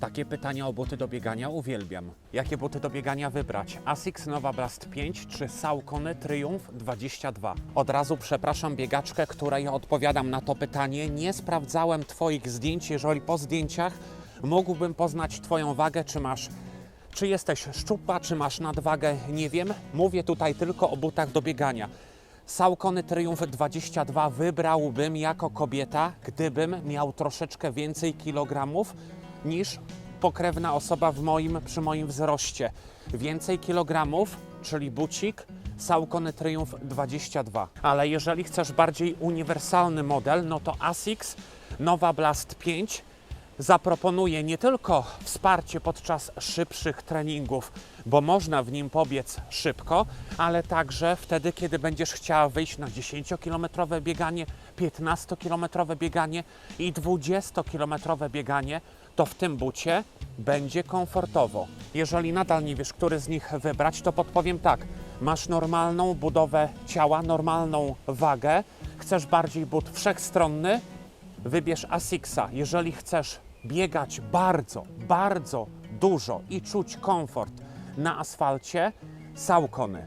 Takie pytania o buty do biegania uwielbiam. Jakie buty do biegania wybrać? Asics Nova Blast 5 czy Saucony Triumph 22? Od razu przepraszam biegaczkę, której odpowiadam na to pytanie. Nie sprawdzałem Twoich zdjęć, jeżeli po zdjęciach mógłbym poznać Twoją wagę, czy masz czy jesteś szczupła, czy masz nadwagę, nie wiem. Mówię tutaj tylko o butach do biegania. Saucony Triumph 22 wybrałbym jako kobieta, gdybym miał troszeczkę więcej kilogramów niż pokrewna osoba w moim, przy moim wzroście. Więcej kilogramów, czyli bucik, Saucony Triumph 22. Ale jeżeli chcesz bardziej uniwersalny model, no to Asics Nova Blast 5 zaproponuje nie tylko wsparcie podczas szybszych treningów, bo można w nim pobiec szybko, ale także wtedy, kiedy będziesz chciała wyjść na 10-kilometrowe bieganie, 15-kilometrowe bieganie i 20-kilometrowe bieganie, to w tym bucie będzie komfortowo. Jeżeli nadal nie wiesz, który z nich wybrać, to podpowiem tak. Masz normalną budowę ciała, normalną wagę, chcesz bardziej but wszechstronny, wybierz Asixa. Jeżeli chcesz biegać bardzo, bardzo dużo i czuć komfort na asfalcie, Saucony.